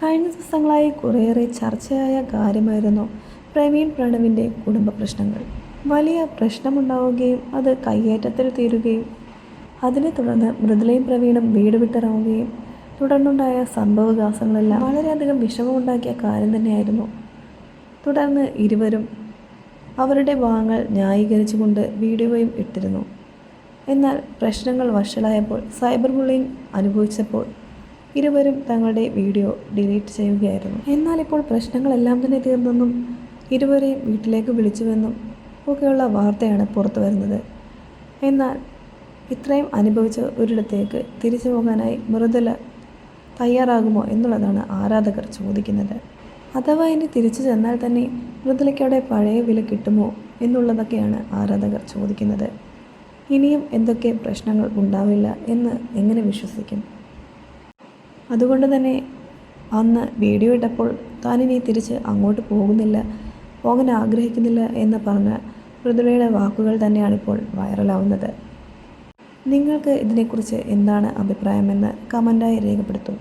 കഴിഞ്ഞ ദിവസങ്ങളായി കുറേയേറെ ചർച്ചയായ കാര്യമായിരുന്നു പ്രവീൺ പ്രണവിന്റെ കുടുംബ പ്രശ്നങ്ങൾ. വലിയ പ്രശ്നമുണ്ടാവുകയും അത് കയ്യേറ്റത്തിൽ തീരുകയും അതിനെ തുടർന്ന് മൃദുലയും പ്രവീണും വീട് വിട്ടിറങ്ങുകയും തുടർന്നുണ്ടായ സംഭവവികാസങ്ങളെല്ലാം വളരെയധികം വിഷമമുണ്ടാക്കിയ കാര്യം തന്നെയായിരുന്നു. തുടർന്ന് ഇരുവരും അവരുടെ ഭാഗങ്ങൾ ന്യായീകരിച്ചുകൊണ്ട് വീഡിയോയും ഇട്ടിരുന്നു. എന്നാൽ പ്രശ്നങ്ങൾ വഷളായപ്പോൾ സൈബർ ബുള്ളിങ് അനുഭവിച്ചപ്പോൾ ഇരുവരും തങ്ങളുടെ വീഡിയോ ഡിലീറ്റ് ചെയ്യുകയായിരുന്നു. എന്നാൽ ഇപ്പോൾ പ്രശ്നങ്ങളെല്ലാം തന്നെ തീർന്നെന്നും ഇരുവരെയും വീട്ടിലേക്ക് വിളിച്ചുവെന്നും ഒക്കെയുള്ള വാർത്തയാണ് പുറത്തു വരുന്നത്. എന്നാൽ ഇത്രയും അനുഭവിച്ച ഒരിടത്തേക്ക് തിരിച്ചു പോകാനായി മൃദുല തയ്യാറാകുമോ എന്നുള്ളതാണ് ആരാധകർ ചോദിക്കുന്നത്. അഥവാ ഇനി തിരിച്ചു ചെന്നാൽ തന്നെ മൃദുലയ്ക്കവിടെ പഴയ വില കിട്ടുമോ എന്നുള്ളതൊക്കെയാണ് ആരാധകർ ചോദിക്കുന്നത്. ഇനിയും എന്തൊക്കെ പ്രശ്നങ്ങൾ ഉണ്ടാവില്ല എന്ന് എങ്ങനെ വിശ്വസിക്കും? അതുകൊണ്ട് തന്നെ അന്ന് വീഡിയോ ഇട്ടപ്പോൾ താനിനി തിരിച്ച് അങ്ങോട്ട് പോകുന്നില്ല പോകാൻ ആഗ്രഹിക്കുന്നില്ല എന്ന് പറഞ്ഞ മൃദുലയുടെ വാക്കുകൾ തന്നെയാണ് തന്നെയാണിപ്പോൾ വൈറലാവുന്നത്. നിങ്ങൾക്ക് ഇതിനെക്കുറിച്ച് എന്താണ് അഭിപ്രായമെന്ന് കമന്റായി രേഖപ്പെടുത്തും